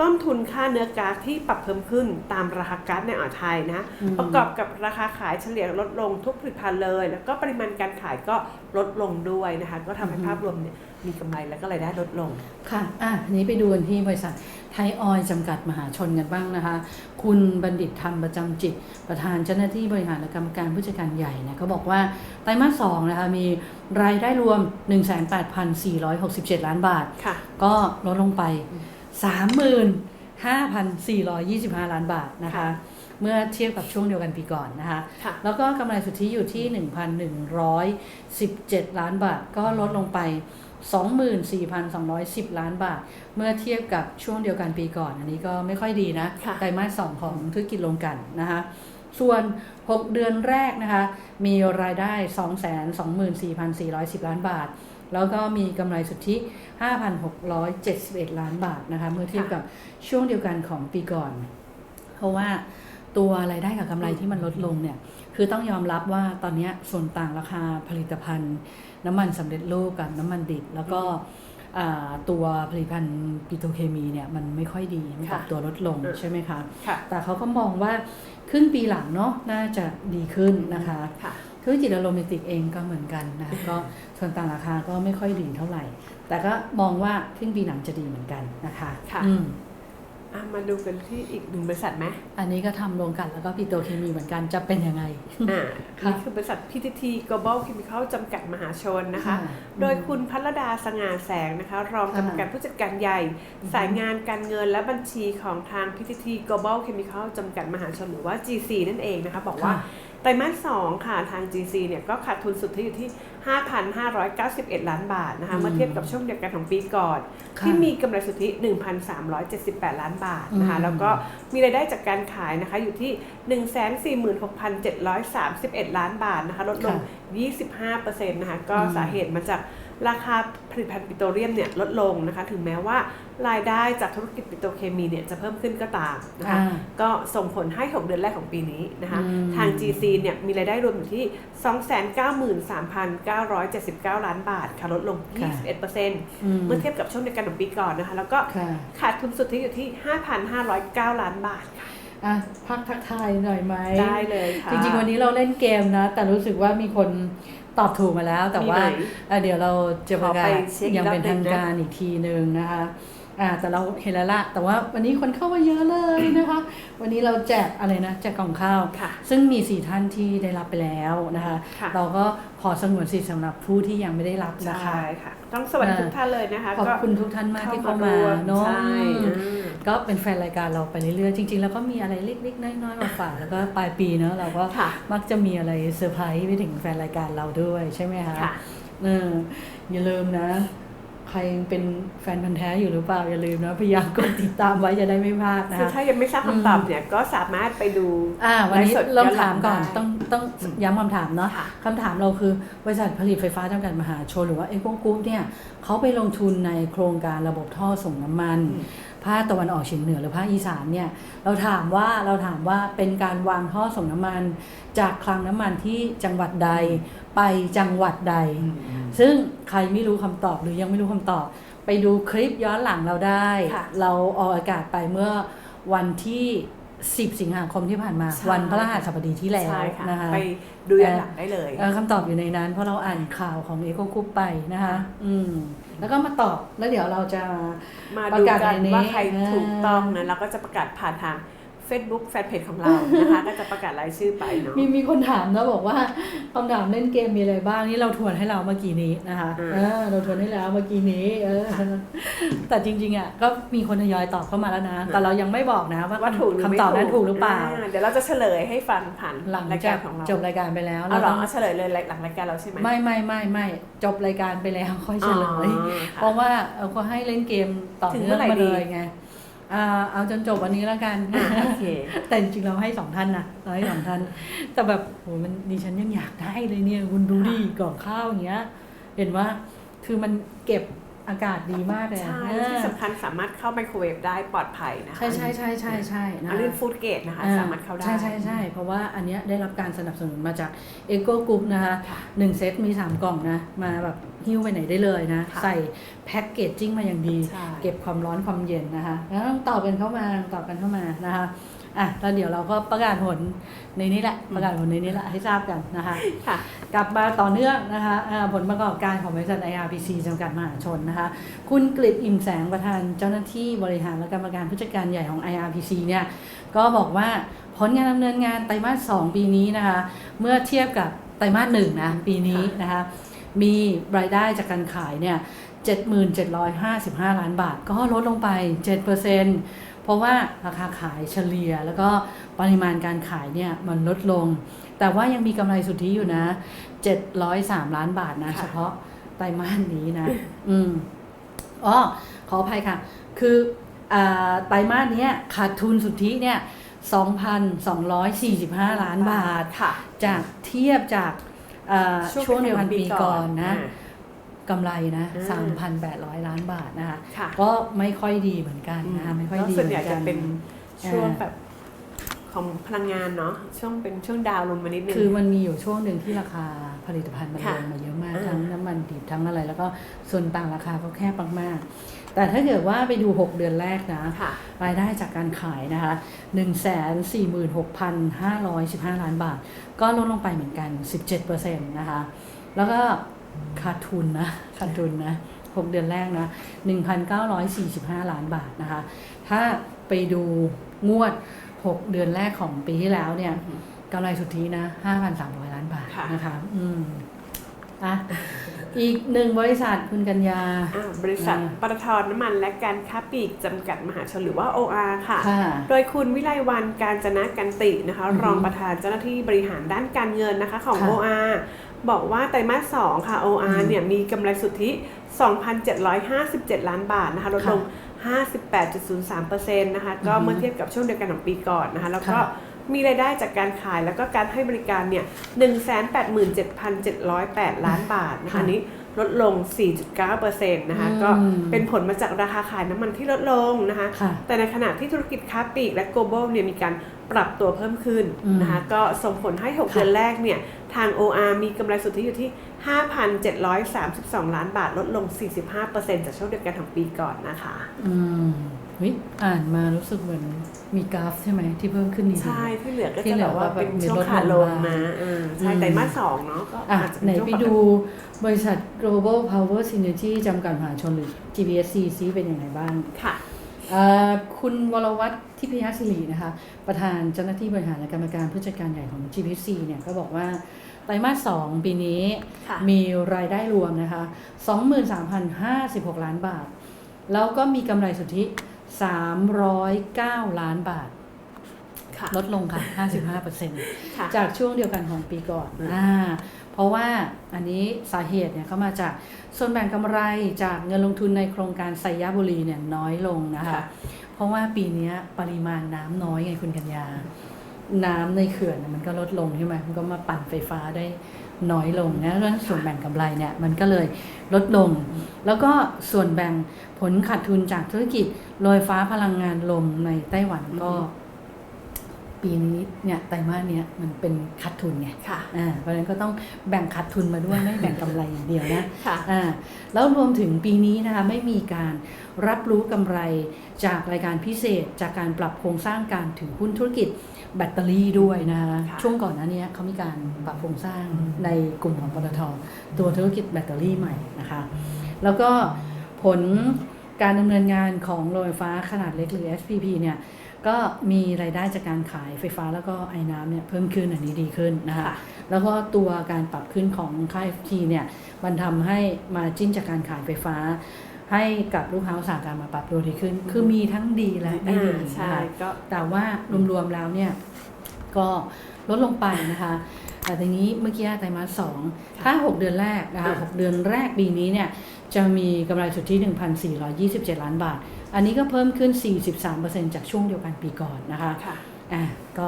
Speaker 5: ต้นทุนค่าเนื้อก๊าซที่ปรับเพิ่มขึ้นตามราคาก๊าซในอ่าวไทยนะ
Speaker 4: อืม
Speaker 5: ประกอบกับราคาขายเฉลี่ยลดลงทุกผลิตภัณฑ์เลย แล้วก็ปริมาณการขายก็ลดลงด้วยนะคะ ก็ทำให้ภาพรวมเนี่ยมีกำไรและก็รายได้ลดลง
Speaker 4: ค่ะ อะอันนี้ไปดูกันที่บริษัทไทยออยล์จำกัดมหาชนกันบ้างนะคะ คุณบัณฑิตธรรมประจำจิต ประธานเจ้าหน้าที่บริหารและกรรมการผู้จัดการใหญ่เนี่ยก็บอกว่าไตรมาสสองนะคะมีรายได้รวม 18,467 ล้านบาท
Speaker 5: ค่ะ
Speaker 4: ก็ลดลงไป 35,425 ล้านบาทนะคะ
Speaker 5: ค่ะ
Speaker 4: เมื่อเทียบกับช่วงเดียวกันปีก่อนนะคะ
Speaker 5: ค่ะ
Speaker 4: แล้วก็กำไรสุทธิอยู่ที่ 1,117 ล้านบาท ก็ลดลงไป 24,210 ล้านบาท เมื่อเทียบกับช่วงเดียวกันปีก่อน อันนี้ก็ไม่ค่อยดีนะ
Speaker 5: ค่ะ
Speaker 4: ไตรมาสสองของธุรกิจโรงกลันนะคะส่วน 6 เดือนแรกนะคะ มีรายได้ 224,410 ล้านบาท แล้วก็มีกำไรสุทธิ 5,671 ล้านบาทนะคะเมื่อเทียบกับช่วงเดียวกันของปีก่อน เพราะว่าตัวรายได้กับกำไรที่มันลดลงเนี่ยคือต้องยอมรับว่าตอนเนี้ยส่วนต่างราคาผลิตภัณฑ์ น้ำมันสำเร็จรูปกับน้ำมันดิบ แล้วก็อ่าตัวผลิตภัณฑ์ปิโตรเคมีเนี่ยมันไม่ค่อยดีมันปรับ
Speaker 5: ค่ะ
Speaker 4: ตัวลดลง
Speaker 5: เออ
Speaker 4: ใช่ไหมคะ
Speaker 5: ค่ะ
Speaker 4: แต่เขาก็มองว่าครึ่งปีหลังเนาะน่าจะดีขึ้นนะคะ
Speaker 5: ค่ะ
Speaker 4: ธุรกิจโรแมนติกเองก็เหมือนกันนะคะก็ส่วนต่างราคาก็ไม่ค่อยดีเท่าไหร่ แต่ก็มองว่าครึ่งปีหลังจะดีเหมือนกันนะคะ
Speaker 5: ค่ะ
Speaker 4: อืม
Speaker 5: อะมาดูกันที่อีกหนึ่งบริษัทไหม
Speaker 4: อันนี้ก็ทำโรงกลันแล้วก็ปิโตรเคมีเหมือนกันจะเป็นยังไง
Speaker 5: อ่า
Speaker 4: ค่ะ
Speaker 5: นี่คือบริษัท PTT Global Chemical จำกัดมหาชนนะคะ
Speaker 4: ค่ะ
Speaker 5: โดยคุณพัลดาสง่าแสงนะคะ รองกรรมการผู้จัดการใหญ่ สายงานการเงินและบัญชีของทาง PTT Global Chemical จำกัดมหาชนหรือว่า GC นั่นเองนะคะ บอกว่า
Speaker 4: ค่ะ
Speaker 5: ไตรมาส2ค่ะทาง GC เนี่ยก็ขาดทุนสุทธิอยู่ที่ 5,591 ล้านบาทนะคะเมื่อเทียบกับช่วงเดียวกันของปีก่อน
Speaker 4: ค่ะ
Speaker 5: ที่มีกำไรสุทธิ 1,378 ล้านบาทนะคะ
Speaker 4: อืม
Speaker 5: แล้วก็มีรายได้จากการขายนะคะอยู่ที่ 146,731 ล้านบาทนะคะลดลง 25%นะคะก็
Speaker 4: อืม
Speaker 5: สาเหตุมาจาก ราคาผลิตภัณฑ์ปิโตรเลียมเนี่ยลดลงนะคะถึงแม้ว่ารายได้จากธุรกิจปิโตรเคมีเนี่ยจะเพิ่มขึ้นก็ตามนะคะ
Speaker 4: อ่า
Speaker 5: ก็ส่งผลให้ 6 เดือนแรกของปีนี้นะคะ
Speaker 4: อืม
Speaker 5: ทาง GC เนี่ยมีรายได้รวมอยู่ที่ 293,979 ล้านบาทค่ะลดลง 21%
Speaker 4: อืม
Speaker 5: เมื่อเทียบกับช่วงเดียวกันของปีก่อนนะคะแล้วก็
Speaker 4: ค่ะ
Speaker 5: ขาดทุนสุทธิอยู่ที่ 5,509 ล้านบาทค่ะ
Speaker 4: อะพักทักทายหน่อยไหม
Speaker 5: ได้เลยค่ะ
Speaker 4: จริงๆวันนี้เราเล่นเกมนะ แต่รู้สึกว่ามีคน ตอบถูกมาแล้ว แต่ว่า
Speaker 5: มีไหม
Speaker 4: อะเดี๋ยวเราจะประกา
Speaker 5: ขอ
Speaker 4: ศ
Speaker 5: ไปเช็คอีก
Speaker 4: ยังเป็น
Speaker 5: รอบหนึ่
Speaker 4: ทางง
Speaker 5: นะ
Speaker 4: การอีกทีหนึ่งนะคะอ่าแต่เราเห็นแล้วละแต่ว่าวันนี้คนเข้ามาเยอะเลยนะคะ วันนี้เราแจกอะไรนะแจกกล่องข้าว
Speaker 5: ค่ะ
Speaker 4: ซึ่งมีสี่ท่านที่ได้รับไปแล้วนะคะ
Speaker 5: ค่ะ
Speaker 4: เราก็ขอสงวนสิทธิ์สำหรับผู้ที่ยังไม่ได้รับนะคะ
Speaker 5: ใช่ค่ะต้องสวัสดีทุกท่านเลยนะคะ
Speaker 4: ขอบ
Speaker 5: ก็
Speaker 4: คุณทุกท่านมากที่เข้ามา
Speaker 5: ร่ว
Speaker 4: เนาะ
Speaker 5: ใช่
Speaker 4: อืม
Speaker 5: อ่า
Speaker 4: ก็เป็นแฟนรายการเราไปเรื่อยๆจริง ๆ แล้วก็มีอะไรเล็กๆน้อยๆมาฝากแล้วก็ปลายปีเนอะเราก็
Speaker 5: ค่ะ
Speaker 4: มักจะมีอะไรเซอร์ไพรส์ไปถึงแฟนรายการเราด้วยใช่ไหมคะ
Speaker 5: ค่ะ
Speaker 4: เอออย่าลืมนะ ใครเป็นแฟนพันธ์แท้อยู่หรือเปล่า อย่าลืมนะพยายามกดติดตามไว้จะได้ไม่พลาดนะ
Speaker 5: คือ
Speaker 4: คะ
Speaker 5: ถ้ายังไม่ทราบคำตอบเนี่ยก็สามารถไปดู
Speaker 4: อ่าวันนี้
Speaker 5: ไลฟ์สด
Speaker 4: เรา
Speaker 5: ย้อนหลั
Speaker 4: ถางมก่อน
Speaker 5: ได้
Speaker 4: ต้องต้องย้ำคำถามเนาะ
Speaker 5: ค่ะ
Speaker 4: คำถามเราคือบริษัทผลิตไฟฟ้าจำกัดมหาชนหรือว่าเอ็กซ์กรุ๊ปเนี่ยเขาไปลงทุนในโครงการระบบท่อส่งน้ำมัน ภาคตะวันออกเฉียงเหนือหรือภาคอีสานเนี่ยเราถามว่าเราถามว่าเป็นการวางท่อส่งน้ำมัน จากคลังน้ำมันที่จังหวัดใดไปจังหวัดใด ซึ่งใครไม่รู้คำตอบหรือยังไม่รู้คำตอบ ไปดูคลิปย้อนหลังเราได้
Speaker 5: ค่ะ
Speaker 4: เราออกอากาศไปเมื่อวันที่ 10 สิงหาคมที่ผ่านมา
Speaker 5: ใช่
Speaker 4: วันพระรหัสบดีที่แล้ว
Speaker 5: ใช่ค่ะ
Speaker 4: นะคะ
Speaker 5: ไปดูย้อนหลังได้เลย
Speaker 4: เอ่อคำตอบอยู่ในนั้น เพราะเราอ่านข่าวของเอโกคุปไปนะคะ อืม แล้วก็มาตอบแล้วเดี๋ยวเราจะ
Speaker 5: มา
Speaker 4: ประ
Speaker 5: ดู
Speaker 4: กาศ
Speaker 5: กัน
Speaker 4: ในนี้
Speaker 5: ว่าใคร
Speaker 4: อ่า
Speaker 5: ถูกต้องนะเราก็จะประกาศผ่านทาง Facebook แฟนเพจของเรานะคะ ก็จะประกาศรายชื่อไปเนาะ
Speaker 4: มีมีคนถามนะบอกว่า คำถามเล่นเกมมีอะไรบ้างนี่เราทวนให้เราเมื่อกี้นี้นะคะ
Speaker 5: อืม
Speaker 4: เออเราทวนให้แล้วเมื่อกี้นี้เออแต่จริงๆอะก็มีคนทยอยตอบเข้ามาแล้วนะ แต่เรายังไม่บอกนะว่า
Speaker 5: ว่าถูกหรือไม่
Speaker 4: คำตอบนั้นถูกหรือเปล่าา
Speaker 5: เดี๋ยวเราจะเฉลยให้ฟังผ่าน
Speaker 4: หลัง
Speaker 5: ราย
Speaker 4: จา
Speaker 5: การ
Speaker 4: ก
Speaker 5: ของเรา
Speaker 4: จบรายการไปแล้ว
Speaker 5: เอาเหรอ
Speaker 4: ต้อง
Speaker 5: เอาเฉลยเลยหลังรายการเราใช่ไหม
Speaker 4: ไม่ไม่ไม่ไม่จบรายการไปแล้วค่อยเฉลย
Speaker 5: อ๋อค่ะ
Speaker 4: เพราะว่าเราก็ให้เล่นเกมต่อ
Speaker 5: ถึง
Speaker 4: เนื่
Speaker 5: เมื่
Speaker 4: อง
Speaker 5: อไหร่
Speaker 4: มา
Speaker 5: ดี
Speaker 4: เลยไง อ่าเอาจนจบวันนี้แล้วกัน
Speaker 5: อ่าโอเค
Speaker 4: แต่จริงๆเราให้สองท่านนะเราให้สองท่าน แต่แบบโหมันดิฉันยังอยากได้เลยเนี่ย คุณดูดิกล่องข้าวอย่างเงี้ย เห็นว่าคือมันเก็บ อากาศดีมากเลยอะ
Speaker 5: ใช่
Speaker 4: เอ
Speaker 5: และ
Speaker 4: อ
Speaker 5: ที่สำคัญสามารถเข้าไมโครเวฟได้ปลอดภัยนะคะ
Speaker 4: ใช่ใช่ใช่ใช่ใช่นะ
Speaker 5: อันนี้ฟู้ดเกตนะคะ
Speaker 4: อ่
Speaker 5: สามารถเข้าได้
Speaker 4: ใช่ใช่ใช่เพราะว่าอันเนี้ยได้รับการสนับสนุนมาจากเอโกกรุ๊ปนะคะ
Speaker 5: ค่ะ
Speaker 4: หนึ่งเซตมี 3 กล่องนะ มาแบบหิ้วไปไหนได้เลยนะ
Speaker 5: ค่ะ
Speaker 4: ใส่แพ็กเกจจิ้งมาอย่างดี
Speaker 5: ใช่
Speaker 4: เก็บความร้อนความเย็นนะคะแล้วต้องตอบกันเข้ามาตอบกันเข้ามานะคะ อะแล้วเดี๋ยวเราก็ประกาศผลในนี้แหละประกาศผลในนี้แหละให้ทราบกันนะคะ
Speaker 5: ค่ะ
Speaker 4: กลับมาต่อเนื่องนะคะอ่าผลประกอบการของบริษัท IRPC จำกัดมหาชนนะคะ คุณกฤษอิ่มแสงประธานเจ้าหน้าที่บริหารและกรรมการผู้จัดการใหญ่ของ IRPC เนี่ยก็บอกว่าผลงานดำเนินงานไตรมาส 2 ปีนี้นะคะ เมื่อเทียบกับไตรมาสหนึ่งนะปีนี้นะคะมีรายได้จากการขายเนี่ย 77,55 ล้านบาท ก็ลดลงไป 7%เพ ราะว่าราคาขายเฉลี่ย แล้วก็ปริมาณการขายเนี่ยมันลดลง แต่ว่ายังมีกำไรสุทธิอยู่นะ 703 ล้านบาทนะ
Speaker 5: ค่ะ
Speaker 4: เฉพาะไตรมาสนี้นะ อืมอ๋อขออภัยค่ะ คืออ่าไตรมาสเนี้ยขาดทุนสุทธิเนี่ย 2,245 ล้านบาท
Speaker 5: ค่ะ
Speaker 4: จากเทียบจากอ่าช่วงเดียวกันปีก่อนนะ
Speaker 5: อ่า กำ
Speaker 4: ไรนะ
Speaker 5: อ่า
Speaker 4: 3,800 ล้านบาทนะคะ
Speaker 5: ค่ะ
Speaker 4: ก็ไม่ค่อยดีเหมือนกันนะคะไม่ค่อย
Speaker 5: แล้ว
Speaker 4: ดี
Speaker 5: ส่วน
Speaker 4: เห
Speaker 5: ให
Speaker 4: มื
Speaker 5: ญ่
Speaker 4: อนกั
Speaker 5: จะ
Speaker 4: น
Speaker 5: เป็นช่วง
Speaker 4: อ่า
Speaker 5: แบบของพลังงานเนาะช่วงเป็นช่วงดาวน์ลงมานิดนึง
Speaker 4: คือมันมีอยู่ช่วงหนึ่งที่ราคาผลิตภัณฑ์มันล
Speaker 5: ค่ะ
Speaker 4: งมาเยอะมาก
Speaker 5: อ่า
Speaker 4: ทั้งน้ำมันดิบทั้งอะไร แล้วก็ส่วนต่างราคาก็แคบมากๆ แต่ถ้าเกิดว่าไปดู 6 เดือนแรกนะ
Speaker 5: ค่ะ
Speaker 4: รายได้จากการขายนะคะ 146,515 ล้านบาท ก็ลดลงไปเหมือนกัน 17%นะคะ แล้วก็ ขาดทุนนะขาดทุนนะ6เดือนแรกนะ1,945ล้านบาทนะคะ ถ้าไปดูงวด6เดือนแรกของปีที่แล้วเนี่ยกำไรสุทธินะ5,300ล้านบาท
Speaker 5: ค่ะ
Speaker 4: นะคะ อืมอะอีกหนึ่งบริษัทคุณกัญญา
Speaker 5: อ่าบริษัท
Speaker 4: อ่า
Speaker 5: ปตทน้ำมันและการค้าปลีกจำกัดมหาชนหรือว่า OR ค่ะ
Speaker 4: ค่ะ
Speaker 5: โดยคุณวิไลวันการจนะกันตินะคะ
Speaker 4: อือฮึ
Speaker 5: รองประธานเจ้าหน้าที่บริหารด้านการเงินนะคะของ
Speaker 4: ค่ะ
Speaker 5: OR บอกว่าไตรมาส 2 ค่ะ OR
Speaker 4: อืม
Speaker 5: เนี่ยมีกำไรสุทธิ 2,757 ล้านบาทนะคะลดลง 58.03%นะคะก็
Speaker 4: อือฮึ
Speaker 5: เมื่อเทียบกับช่วงเดียวกันของปีก่อนนะคะแล้วก็
Speaker 4: ค่ะ
Speaker 5: มีรายได้จากการขายแล้วก็การให้บริการเนี่ย 187,708 ล้านบาทนะคะ
Speaker 4: ค่ะ
Speaker 5: อันนี้ลดลง 4.9%นะคะ
Speaker 4: อืม
Speaker 5: ก็เป็นผลมาจากราคาขายน้ำมันที่ลดลงนะคะ
Speaker 4: ค่ะ
Speaker 5: แต่ในขณะที่ธุรกิจค้าปลีกและ global เนี่ยมีการปรับตัวเพิ่มขึ้น
Speaker 4: อืม
Speaker 5: นะคะ ก็ส่งผลให้6
Speaker 4: ค่ะ
Speaker 5: เดือนแรกเนี่ย ทาง OR มีกำไรสุทธิอยู่ที่ 5,732 ล้านบาท ลดลง 45%จากช่วงเดียวกันของปีก่อนนะคะ
Speaker 4: อืมเฮ้ยอ่านมารู้สึกเหมือนมีกราฟใช่ไหมที่เพิ่มขึ้นดีๆ
Speaker 5: ใช่ที่เหลือก็
Speaker 4: ที่
Speaker 5: จะ
Speaker 4: เหลื
Speaker 5: แบ
Speaker 4: อบ
Speaker 5: ว่า
Speaker 4: ก็แบบ
Speaker 5: เป็น
Speaker 4: มี
Speaker 5: ช่วง
Speaker 4: ลด
Speaker 5: ขาลง
Speaker 4: ลงมา
Speaker 5: นะเออใช่
Speaker 4: อืม
Speaker 5: ไตรมาสสองเนาะก็
Speaker 4: อะ
Speaker 5: อาจจะ
Speaker 4: ไหน
Speaker 5: เป็นช่วง
Speaker 4: ไป
Speaker 5: ปกติ
Speaker 4: ดูบริษัท global power synergy จำกัดมหาชนหรือ GPSC ซิเป็นยังไงบ้าง
Speaker 5: ค่ะ
Speaker 4: เอ่อ คุณวรวัตรทิพยศิรินะคะ ประธานเจ้าหน้าที่บริหารและกรรมการผู้จัดการใหญ่ของ GPC เนี่ยก็บอกว่าไตรมาส2ปีนี้
Speaker 5: ค่ะ
Speaker 4: มีรายได้รวมนะคะ 23,056 ล้านบาท แล้วก็มีกำไรสุทธิ 309 ล้านบาท
Speaker 5: ค่ะ
Speaker 4: ลดลงค่ะ 55%
Speaker 5: ค่ะ
Speaker 4: จากช่วงเดียวกันของปีก่อน
Speaker 5: อืม
Speaker 4: อ่าเพ ราะว่าอันนี้สาเหตุเนี่ยก็มาจากส่วนแบ่งกำไรจากเงินลงทุนในโครงการไซยบุรีเนี่ยน้อยลงนะคะ
Speaker 5: ค่ะ
Speaker 4: เพราะว่าปีเนี้ยปริมาณน้ำน้อยไงคุณกัญญา น้ำในเขื่อนน่ะมันก็ลดลงใช่ไหมมันก็มาปั่นไฟฟ้าได้น้อยลงนะแล้วส่วนแบ่งกำไรเนี่ยมันก็เลยลดลง แล้วก็ส่วนแบ่งผลขาดทุนจากธุรกิจโรยฟ้าพลังงานลมในไต้หวันก็ ปีนี้เนี่ยไตรมาสเนี้ยมันเป็นขาดทุนไง
Speaker 5: ค่ะ
Speaker 4: อ่าเพราะฉะนั้นก็ต้องแบ่งขาดทุนมาด้วยไม่แบ่งกำไรอย่างเดียวนะ
Speaker 5: ค่ะ
Speaker 4: อ่าแล้วรวมถึงปีนี้นะคะไม่มีการรับรู้กำไรจากรายการพิเศษ จากการปรับโครงสร้างการถือหุ้นธุรกิจแบตเตอรี่ด้วยนะคะ
Speaker 5: ค่ะ
Speaker 4: ช่วงก่อนหน้านี้เขามีการปรับโครงสร้างในกลุ่มของปตทตัวธุรกิจแบตเตอรี่ใหม่นะคะแล้วก็ผลการดำเนินงานของโรงไฟฟ้าขนาดเล็กหรือ SPP เนี่ย ก็มีรายได้จากการขายไฟฟ้าแล้วก็ไอ้น้ำเนี่ยเพิ่มขึ้นอันนี้ดีขึ้นนะคะ
Speaker 5: ค่ะ
Speaker 4: แล้วก็ตัวการปรับขึ้นของค่า FT เนี่ยมันทำให้มาจิ้นจากการขายไฟฟ้า ให้กับลูกค้าอุตสาหกรรมมาปรับตัวดีขึ้น คือมีทั้งดีและไม่ดี
Speaker 5: อ่า
Speaker 4: นะ
Speaker 5: ใช่
Speaker 4: คะ
Speaker 5: ก็
Speaker 4: แต่ว่ารวมๆแล้วเนี่ยก็ลดลงไปนะคะแต่ทีนี้เมื่อกี้ไตรมาสสองถ้า 6 เดือนแรกนะคะ
Speaker 5: อ่า
Speaker 4: 6เดือนแรกปีนี้เนี่ย จะมีกำไรสุทธิ 1,427 ล้านบาท อันนี้ก็เพิ่มขึ้น 43%จากช่วงเดียวกันปีก่อนนะคะ
Speaker 5: ค่ะ
Speaker 4: อะก็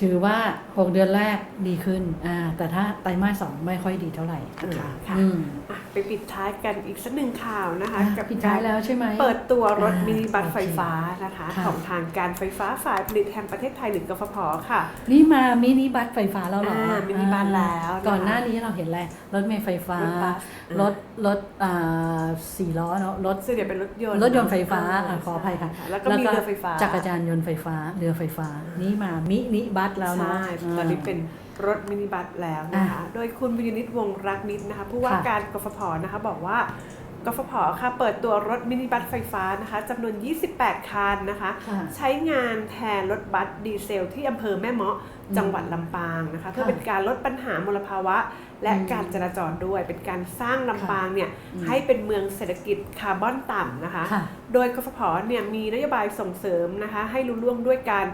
Speaker 4: ถือว่า 6 เดือนแรกดีขึ้นอ่าแต่ถ้าไตรมาสสองไม่ค่อยดีเท่าไหร่นะคะ
Speaker 5: ค่ะ
Speaker 4: อืม
Speaker 5: อะไปปิดท้ายกันอีกสักหนึ่งข่าวนะคะ
Speaker 4: อะ
Speaker 5: กับ
Speaker 4: ปิดท้ายแล้วใช่ไหม
Speaker 5: เปิดตัวรถ
Speaker 4: อ่า
Speaker 5: มินิบัส
Speaker 4: โอเค
Speaker 5: ไฟฟ้านะคะ
Speaker 4: ค่ะ
Speaker 5: ของทางการไฟฟ้าฝ่ายผลิตแห่งประเทศไทยหรือกฟผค่ะ
Speaker 4: นี่มามินิบัสไฟฟ้าแล้วเหรอ
Speaker 5: อ่ามินิบัสแล้วนะคะ
Speaker 4: ก่อนหน้านี้เราเห็นอะไรรถเมล์ไฟฟ้า
Speaker 5: รถบัส
Speaker 4: รถรถอ่าสี่ล้อเนาะรถ
Speaker 5: ซึ่งเดี๋ยวเป็นรถยนต์
Speaker 4: รถยนต์ไฟฟ้า
Speaker 5: อ่
Speaker 4: อะขออภัยค่ะ
Speaker 5: แล้วก็มีเรือไฟฟ้า
Speaker 4: จักรยานยนต์ไฟฟ้า เรือไฟฟ้า นี่มามินิบัสแล้วเนาะ
Speaker 5: ใช่ตอนนี้เป็นรถมินิบัสแล้วนะคะโดยคุณวิญญนิตวงศ์รักนิดนะคะผู้ว่า
Speaker 4: ค่ะ
Speaker 5: การกฟผนะคะบอกว่ากฟผค่ะเปิดตัวรถมินิบัสไฟฟ้านะคะจำนวน 28 คันนะคะ
Speaker 4: ค่ะ
Speaker 5: ใช้งานแทนรถบัสดีเซลที่อำเภอแม่เมาะ จังหวัดลำปางนะคะเพื่อเป็นการลดปัญหามลภาวะ และ
Speaker 4: อืม
Speaker 5: การจราจรด้วย เป็นการสร้างลำปางเนี่ย
Speaker 4: อืม
Speaker 5: ให้เป็นเมืองเศรษฐกิจคาร์บอนต่ำนะคะ
Speaker 4: ค่ะ
Speaker 5: โดยกฟผเนี่ยมีนโยบายส่งเสริมนะคะให้รุ่ล่วงด้วยการ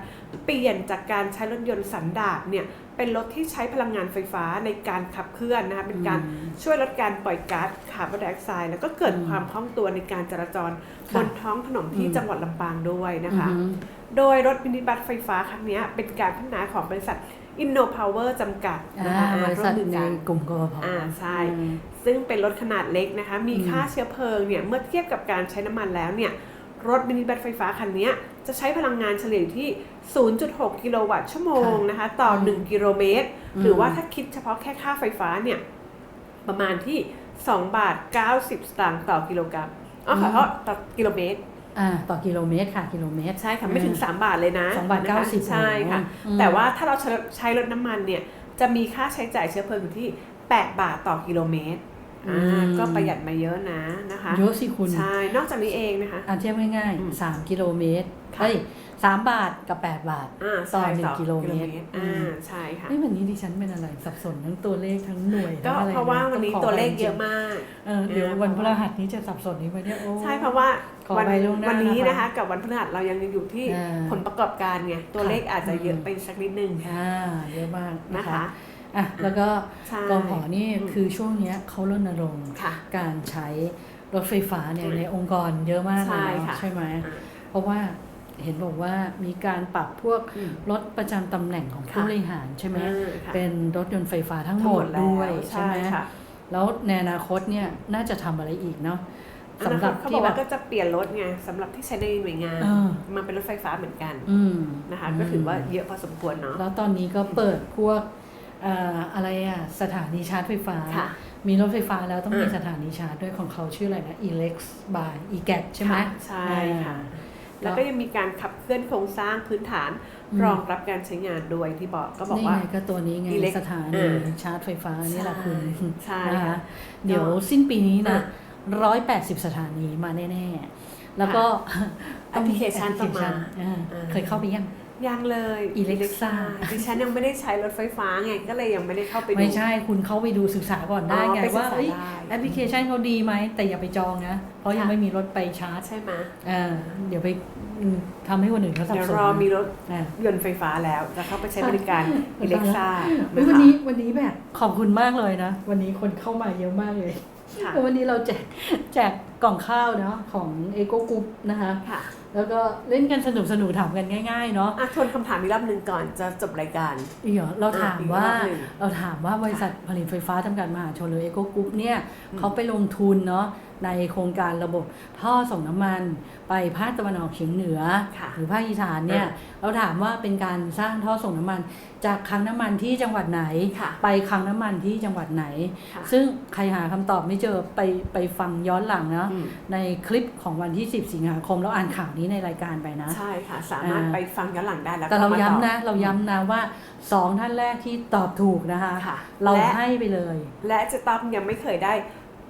Speaker 5: เปลี่ยนจากการใช้รถยนต์สันดาปเนี่ยเป็นรถที่ใช้พลังงานไฟฟ้าในการขับเคลื่อนนะคะเป็นการ
Speaker 4: อืม
Speaker 5: ช่วยลดการปล่อยก๊าซคาร์บอนไดออกไซด์แล้วก็เกิด
Speaker 4: อืม
Speaker 5: ความคล่องตัวในการจราจร
Speaker 4: ค่ะ
Speaker 5: บนท้องถนนที่
Speaker 4: อืม
Speaker 5: จังหวัดลำปางด้วยนะคะ
Speaker 4: อือหือ
Speaker 5: โดยรถมินิบัสไฟฟ้าครั้งเนี้ยเป็นการพัฒนาของบริษัท Inno Power จำกัดนะ
Speaker 4: อ่า
Speaker 5: คะ
Speaker 4: บริษัท
Speaker 5: ร่วมมือ
Speaker 4: ใน
Speaker 5: กัน
Speaker 4: กลุ่มกพ
Speaker 5: อ่าใช่
Speaker 4: อืม
Speaker 5: ซึ่งเป็นรถขนาดเล็กนะคะ มี
Speaker 4: อืม
Speaker 5: ค่าเชื้อเพลิงเนี่ยเมื่อเทียบกับการใช้น้ำมันแล้วเนี่ยรถมินิบัสไฟฟ้าคันเนี้ยจะใช้พลังงานเฉลี่ยอยู่ที่ 0.6 กิโลวัตต์ชั่วโมงนะคะ ต่อ 1 กิโลเมตร หรือว่าถ้าคิดเฉพาะแค่ค่าไฟฟ้าเนี่ย ประมาณที่ 2 บาท 90 สตางค์ต่อกิโลกรัมอ๋อขอโทษต่อกิโลเมตร
Speaker 4: อ่าต่อกิโลเมตรค่ะกิโลเมตร
Speaker 5: ใช่ค่ะไม่ถึง 3 บาทเลยนะ
Speaker 4: สองบาท
Speaker 5: นะคะ
Speaker 4: เก้าสิบ
Speaker 5: ใช่ค่ะ
Speaker 4: อืม
Speaker 5: แต่ว่าถ้าเราใช้ใช้รถน้ำมันเนี่ยจะมีค่าใช้จ่ายเชื้อเพลิงอยู่ที่ 8 บาทต่อกิโลเมตรอ่าก็ประหยัดมาเยอะนะนะคะ
Speaker 4: เยอะสิคุณ
Speaker 5: ใช่นอกจากนี้เองนะคะ
Speaker 4: อ่าเทียบง่าย
Speaker 5: อืม
Speaker 4: ๆสามกิโลเมตร
Speaker 5: ค่ะ
Speaker 4: เฮ้ย สามบาทกับแปดบาท
Speaker 5: อ่า
Speaker 4: ต่อ
Speaker 5: ใช่
Speaker 4: หนึ่งกิโลเมตร
Speaker 5: อ่าใช่ค่ะ
Speaker 4: นี่วันนี้ดิฉันเป็นอะไรสับสนทั้งตัวเลขทั้งหน่วย
Speaker 5: ก็
Speaker 4: ทั้งอะไร
Speaker 5: เพราะว่าวันนี้
Speaker 4: ต้งข
Speaker 5: ตัวเลข
Speaker 4: ไปจริง
Speaker 5: เยอะมาก
Speaker 4: เออเดี๋ยว
Speaker 5: เออ
Speaker 4: วันพ
Speaker 5: เพ
Speaker 4: ฤ
Speaker 5: ราะว่า
Speaker 4: หัสนี้จะสับสนนี้ไหมเนี่ยโอ้
Speaker 5: ใช่เพราะว่า
Speaker 4: ขอ
Speaker 5: วัน
Speaker 4: ใบล่วงหน้า
Speaker 5: วันนี้
Speaker 4: นะคะ
Speaker 5: นะคะ กับวันพฤหัสเรายังอยู่ที่
Speaker 4: อ่า
Speaker 5: ผลประกอบการไงตัวเลขอาจจะเยอะ
Speaker 4: อืม
Speaker 5: ไปสักนิดนึง
Speaker 4: อ่าเยอะมากนะ
Speaker 5: นะคะคะ
Speaker 4: อะแล้วก็
Speaker 5: ใช่
Speaker 4: กพนี่
Speaker 5: อืม
Speaker 4: คือช่วงเนี้ยเขารณรงค์
Speaker 5: ค่ะ
Speaker 4: การใช้รถไฟฟ้าเนี่ย
Speaker 5: อืม
Speaker 4: ในองค์กรเยอะมากเลย
Speaker 5: ใช่
Speaker 4: เนาะ
Speaker 5: ค่ะ
Speaker 4: ใช่ไหม
Speaker 5: อ่า
Speaker 4: เพราะว่า เห็นบอกว่ามีการปรับพวก
Speaker 5: อืม
Speaker 4: รถประจำตำแหน่งของผู้
Speaker 5: ค่ะ
Speaker 4: บริหารใช่ไหม
Speaker 5: อ่าค่ะ
Speaker 4: เป็นรถยนต์ไฟฟ้าทั้ง
Speaker 5: ทั้
Speaker 4: ห
Speaker 5: ง
Speaker 4: ม
Speaker 5: หม
Speaker 4: ด
Speaker 5: ดแล้ว
Speaker 4: ด้วยใช่
Speaker 5: ใช่
Speaker 4: ไหม
Speaker 5: ค่ะ
Speaker 4: แล้วในอนาคตเนี่ยน่าจะทำอะไรอีกเนาะ
Speaker 5: อ
Speaker 4: สำ
Speaker 5: นา
Speaker 4: ห
Speaker 5: ค
Speaker 4: รั
Speaker 5: ต
Speaker 4: บ
Speaker 5: เขาบ
Speaker 4: ที่
Speaker 5: อก
Speaker 4: แบ
Speaker 5: ว่า
Speaker 4: บ
Speaker 5: ก็จะเปลี่ยนรถไงสำหรับที่ใช้ในหน่วยงาน
Speaker 4: เออ
Speaker 5: มันเป็นรถไฟฟ้าเหมือนกัน
Speaker 4: อืม
Speaker 5: นะคะก็ถือว่าเยอะพอสมควรเนาะ
Speaker 4: แล้วตอนนี้ก็เปิดพวกเอ่ออะไรอะสถานีชาร์จไฟฟ้า
Speaker 5: ค่ะ
Speaker 4: มีรถไฟฟ้าแล้วต้องมี
Speaker 5: อ่า
Speaker 4: สถานีชาร์จด้วยของเขาชื่ออะไรนะ Elex by e g a t ใช่ไหม
Speaker 5: ค่ะใช่ค่ะ
Speaker 4: อ่า
Speaker 5: แล้วก็ยังมีการขับเคลื่อนโครงสร้างพื้นฐาน
Speaker 4: อืม
Speaker 5: รองรับการใช้งานด้วยที่บอกก็บอก
Speaker 4: นี่
Speaker 5: ว่า
Speaker 4: ไงก็ตัวนี้ไง
Speaker 5: Elex
Speaker 4: สถานี
Speaker 5: อ่า
Speaker 4: ชาร์จไฟฟ้านี่แหละคุณ
Speaker 5: ใช่
Speaker 4: นะ
Speaker 5: ค่ะ
Speaker 4: คะเดี๋ยวสิ้นปีนี้นะ
Speaker 5: อ่
Speaker 4: ร้อยแปดสิบสถานีมาแน่ ๆ แล้วก็
Speaker 5: แอปพลิเคชัน
Speaker 4: แอปพลิเคชัน
Speaker 5: ต้องมา
Speaker 4: อ่า
Speaker 5: อ่า
Speaker 4: เคยเข้าไปยัง
Speaker 5: ยังเลย
Speaker 4: Alexa
Speaker 5: ดิฉันยังไม่ได้ใช้รถไฟฟ้าไงก็เลยยังไม่ได้เข้าไปดู
Speaker 4: ไม่ใช่คุณเข้าไปดูศึกษาก่อนได้
Speaker 5: อ๋อ
Speaker 4: ไง
Speaker 5: ไปศึก
Speaker 4: ว่า
Speaker 5: ษา
Speaker 4: เอ้ย
Speaker 5: ได้
Speaker 4: แอปพลิเคชันเขาดีไหมแต่อย่าไปจองนะ เพราะยัง
Speaker 5: ค่ะ
Speaker 4: ไม่มีรถไปชาร์จ
Speaker 5: ใช่ไหม
Speaker 4: อ่าเดี๋ยวไปอืมทำให้คนอื่นเขาสับ
Speaker 5: เดี๋ยว
Speaker 4: สน
Speaker 5: รอมีรถ
Speaker 4: อ่า
Speaker 5: ยนต์ไฟฟ้าแล้วจะเข้าไปใช้บริการ Alexa
Speaker 4: เฮ้ยวันนี้วันนี้แบบขอบคุณมากเลยนะ วันนี้คนเข้ามาเยอะมากเลย
Speaker 5: ค่ะ
Speaker 4: วันนี้เราแจกแจกกล่องข้าวเนาะของเอโกกรุ๊ปนะคะ
Speaker 5: ค่ะ
Speaker 4: แล้วก็เล่นกันสนุกสนุกถามกันง่ายๆเนาะ
Speaker 5: อะทวนคำถามอีกรอบหนึ่งก่อนจะจบรายการ
Speaker 4: อีกเหรอเราถาม
Speaker 5: อีกรอบ
Speaker 4: ว่า
Speaker 5: หนึ่ง
Speaker 4: เราถามว่าบริษัทผลิตไฟฟ้าจำกัดมหาชนหรือเอโกกรุ๊ปเนี่ยเขาไปลงทุนเนาะ ในโครงการระบบท่อส่งน้ำมันไปภาคตะวันออกเฉียงเหนือ
Speaker 5: ค่ะ
Speaker 4: หรือภาคอีสานเนี่ย
Speaker 5: อะ
Speaker 4: เราถามว่าเป็นการสร้างท่อส่งน้ำมัน จากคลังน้ำมันที่จังหวัดไหน
Speaker 5: ค่ะ
Speaker 4: ไปคลังน้ำมันที่จังหวัดไหน
Speaker 5: ค่ะ
Speaker 4: ซึ่งใครหาคำตอบไม่เจอไปไปฟังย้อนหลังเนาะ
Speaker 5: อืม
Speaker 4: ในคลิปของวันที่ 10 สิงหาคมเราอ่านข่าวนี้ในรายการไปนะ
Speaker 5: ใช่ค่ะ สามารถ
Speaker 4: อ่า
Speaker 5: ไปฟังย้อนหลังได้แล้ว
Speaker 4: แต่เรา
Speaker 5: ก็ม
Speaker 4: ย้ำ
Speaker 5: ตอบ
Speaker 4: นะเราย้ำนะว่าสองท่านแรกที่ตอบถูกนะคะ
Speaker 5: ค่ะ
Speaker 4: เรา
Speaker 5: และ
Speaker 4: ให้ไปเลย
Speaker 5: และจะต้องยังไม่เคยได้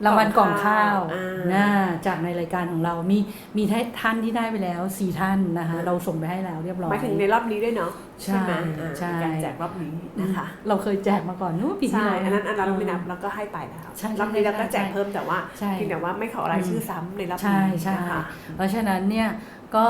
Speaker 4: รางวัลกล่องข้าว
Speaker 5: อ่า
Speaker 4: นะจากในรายการของเรามีมีท่านที่ได้ไปแล้วสี่ท่านนะคะ
Speaker 5: อ่า
Speaker 4: เราส่งไปให้แล้วเรียบร้อย
Speaker 5: หมายถึงในรอบนี้ด้วยเนาะ
Speaker 4: ใช่
Speaker 5: ไหมอ่า
Speaker 4: ใช่
Speaker 5: เป็นการแจกรอบนี้นะคะ
Speaker 4: เราเคยแจกมาก่อนนู้นปีที่
Speaker 5: ใช่
Speaker 4: แล้ว
Speaker 5: อันนั้นอันนั้นเราไม่นับแล้วก็ให้ไปแล้ว
Speaker 4: ใช่ใช่
Speaker 5: รอบนี้เราก็
Speaker 4: ใช่
Speaker 5: แจกเพิ่มแต่ว่า
Speaker 4: ใช่
Speaker 5: เพียงแต่ว่าไม่ขอรายชื่อซ้ำในรอบ
Speaker 4: ใช่
Speaker 5: นี้
Speaker 4: ใช่
Speaker 5: นะคะ
Speaker 4: เพราะฉะนั้นเนี่ยก็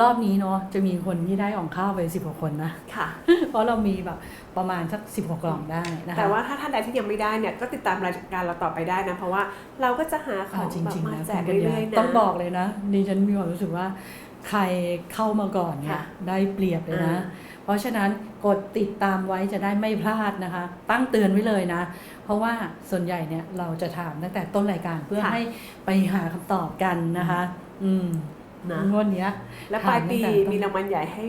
Speaker 4: รอบนี้เนาะจะมีคนที่ได้ของข้าวไปสิบกว่าคนนะ
Speaker 5: ค่ะ
Speaker 4: เพราะเรามีแบบประมาณสักสิบกว่ากล่องได้นะคะ
Speaker 5: แต่ว่าถ้าท่านใดที่ยังไม่ได้เนี่ยก็ติดตามรายการเราต่อไปได้นะ เพราะว่าเราก็จะหาขอ
Speaker 4: อ่างจ
Speaker 5: แบบ
Speaker 4: ริง
Speaker 5: มา
Speaker 4: ๆนะ
Speaker 5: แจก
Speaker 4: คุณกัญญา
Speaker 5: เรื่อยๆนะ
Speaker 4: ต้องบอกเลยนะดิฉันมีความรู้สึกว่าใครเข้ามาก่อนเนี่ย
Speaker 5: ค่ะ
Speaker 4: ได้เปรียบเลยนะ
Speaker 5: อ่า
Speaker 4: เพราะฉะนั้นกดติดตามไว้จะได้ไม่พลาดนะคะ ตั้งเตือนไว้เลยนะ เพราะว่าส่วนใหญ่เนี่ยเราจะถามตั้งแต่ต้นรายการเพื่อให้ไปหาคำตอบกันนะคะ อืม
Speaker 5: นะ
Speaker 4: งวดเนี้ย
Speaker 5: และปลายปี
Speaker 4: ถามตั้งแต่ต้น
Speaker 5: มีรางวัลใหญ่ให้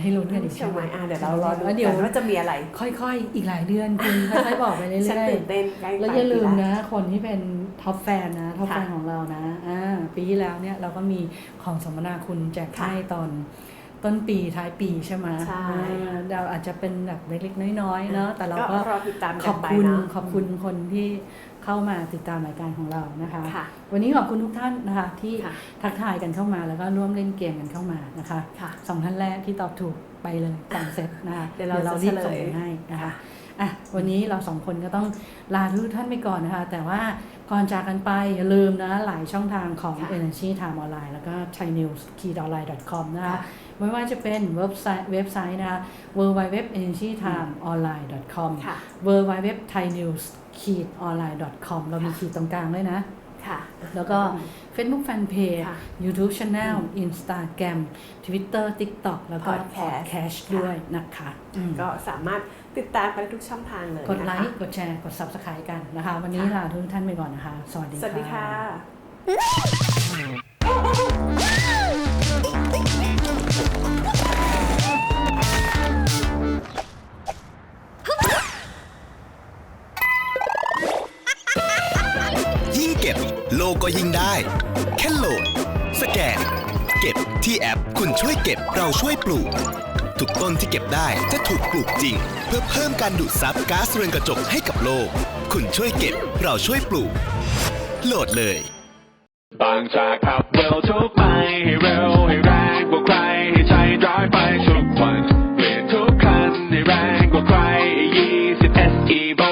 Speaker 4: ให้ลุ้นกันอีก
Speaker 5: ใช่
Speaker 4: ใช่
Speaker 5: ไห
Speaker 4: ไห
Speaker 5: ม
Speaker 4: ม
Speaker 5: อ่าเดี๋ยวเรารอดู
Speaker 4: แล้วเดี๋ยว
Speaker 5: กันว่าจะมีอะไร
Speaker 4: ค่อยๆ อีกหลายเดือนคุณค่อยๆบอกไปเรื่
Speaker 5: ฉัน
Speaker 4: อย
Speaker 5: ตื่น
Speaker 4: ๆ
Speaker 5: เต้นใกล้
Speaker 4: แล้ว
Speaker 5: ปลา
Speaker 4: อย่าลืม
Speaker 5: ปี
Speaker 4: นะ คนที่เป็นท็อปแฟนนะท็อป
Speaker 5: ค่ะ
Speaker 4: แฟนของเรานะอ่าปีที่แล้วเนี่ยเราก็มีของสมนาคุณแจก
Speaker 5: ค่ะ
Speaker 4: ให้ตอนต้นปีท้ายปีใช่ไหม
Speaker 5: ใช่
Speaker 4: อ่าเราอาจจะเป็นแบบเล็กๆน้อยๆเนาะแต่เราก็
Speaker 5: รอติดตาม
Speaker 4: ข
Speaker 5: กั
Speaker 4: อนบ
Speaker 5: ไป
Speaker 4: คุณ
Speaker 5: เนาะ
Speaker 4: ขอบคุณคนที่ เข้ามาติดตามรายการของเรานะคะ
Speaker 5: ค่ะ
Speaker 4: วันนี้ขอบคุณทุกท่านนะคะที่
Speaker 5: ค่ะ
Speaker 4: ทักทายกันเข้ามาแล้วก็ร่วมเล่นเกมกันเข้ามานะคะ
Speaker 5: ค่ะ
Speaker 4: สองท่านแรกที่ตอบถูกไปเลยสองเซตนะคะ
Speaker 5: เดี๋ยวเราจะ
Speaker 4: รีบส่ง
Speaker 5: เฉลย
Speaker 4: ไปให้นะคะ
Speaker 5: ค่ะ
Speaker 4: อะวันนี้เราสองคนก็ต้องลาทุกท่านไปก่อนนะคะ แต่ว่าก่อนจากกันไปอย่าลืมนะ หลายช่องทางของ
Speaker 5: ค่ะ
Speaker 4: Energy Time Online แล้วก็ thainews online com นะคะ
Speaker 5: ค่ะ
Speaker 4: ไม่ว่าจะเป็นเว็บไซต์เว็บไซต์นะคะ www energy time online com
Speaker 5: ค่ะ
Speaker 4: www thainews online com เรามีขีดตรงกลางด้วยนะ
Speaker 5: ค่ะ
Speaker 4: แล้วก็ Facebook Fanpage
Speaker 5: ค่ะ
Speaker 4: YouTube Channel Instagram Twitter TikTok แล้วก็
Speaker 5: Podcast
Speaker 4: Podcast
Speaker 5: ค่ะ
Speaker 4: ด้วยนะคะอืม
Speaker 5: ก็สามารถติดตามไปได้ทุกช่องทางเลย
Speaker 4: กดไล
Speaker 5: นะคะ
Speaker 4: ค์กดแชร์กด Subscribe กันนะคะ วันนี้
Speaker 5: ค่ะ
Speaker 4: ลาทุกท่านไปก่อนนะคะ สวัสดี
Speaker 5: สวัสดีค่ะ
Speaker 3: ยิ่ ยิ่งได้ แค่โหลด สแกน เก็บที่แอป คุณช่วยเก็บเราช่วยปลูก ทุกต้นที่เก็บได้จะถูกปลูกจริง เพื่อเพิ่มการดูดซับก๊าซเรือนกระจกให้กับโลก คุณช่วยเก็บเราช่วยปลูก โหลดเลย
Speaker 2: บางจากขับเร็วทุกไปให้เร็วให้แรงกว่าใครให้ใจร้ายไปทุกวันเปลี่ยนทุกคันให้แรงกว่าใคร20 SE v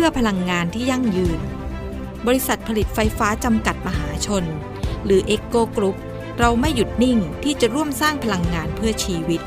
Speaker 1: พื่อพลังงานที่ยั่งยืน บริษัทผลิตไฟฟ้าจำกัดมหาชน หรือเอ็กโกกรุ๊ปเราไม่หยุดนิ่งที่จะร่วมสร้างพลังงานเพื่อชีวิต